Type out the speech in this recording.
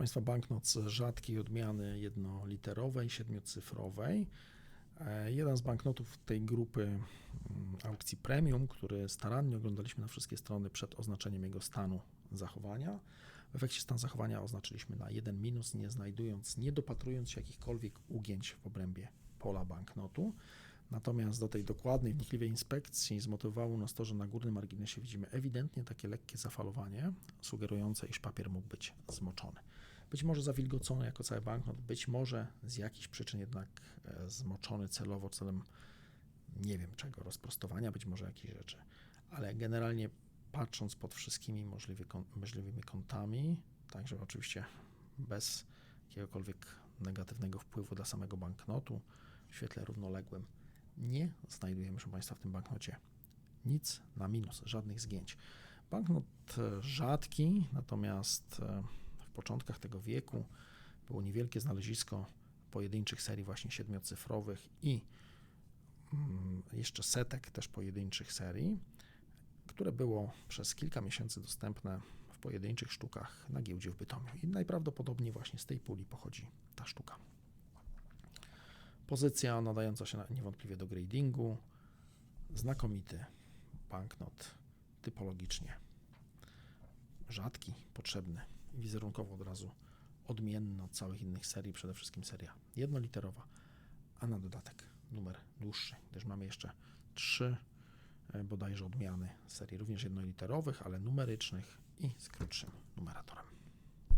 Państwa, banknot z rzadkiej odmiany jednoliterowej, siedmiocyfrowej. E, Jeden z banknotów tej grupy mm, aukcji premium, który starannie oglądaliśmy na wszystkie strony przed oznaczeniem jego stanu zachowania. W efekcie stan zachowania oznaczyliśmy na jeden minus, nie znajdując, nie dopatrując się jakichkolwiek ugięć w obrębie pola banknotu. Natomiast do tej dokładnej, wnikliwej inspekcji zmotywowało nas to, że na górnym marginesie widzimy ewidentnie takie lekkie zafalowanie, sugerujące, iż papier mógł być zmoczony. Być może zawilgocony jako cały banknot, być może z jakichś przyczyn jednak e, zmoczony celowo celem nie wiem czego, rozprostowania, być może jakichś rzeczy. Ale generalnie patrząc pod wszystkimi możliwy, możliwymi kątami, tak żeby oczywiście bez jakiegokolwiek negatywnego wpływu dla samego banknotu w świetle równoległym, nie znajdujemy, proszę Państwa, w tym banknocie nic na minus, żadnych zgięć. Banknot e, rzadki, natomiast e, w początkach tego wieku było niewielkie znalezisko pojedynczych serii właśnie siedmiocyfrowych i mm, jeszcze setek też pojedynczych serii, które było przez kilka miesięcy dostępne w pojedynczych sztukach na giełdzie w Bytomiu. I najprawdopodobniej właśnie z tej puli pochodzi ta sztuka. Pozycja nadająca się niewątpliwie do gradingu. Znakomity banknot typologicznie rzadki, potrzebny, wizerunkowo od razu odmienny od całych innych serii, przede wszystkim seria jednoliterowa, a na dodatek numer dłuższy, gdyż mamy jeszcze trzy e, bodajże odmiany serii również jednoliterowych, ale numerycznych i z krótszym numeratorem.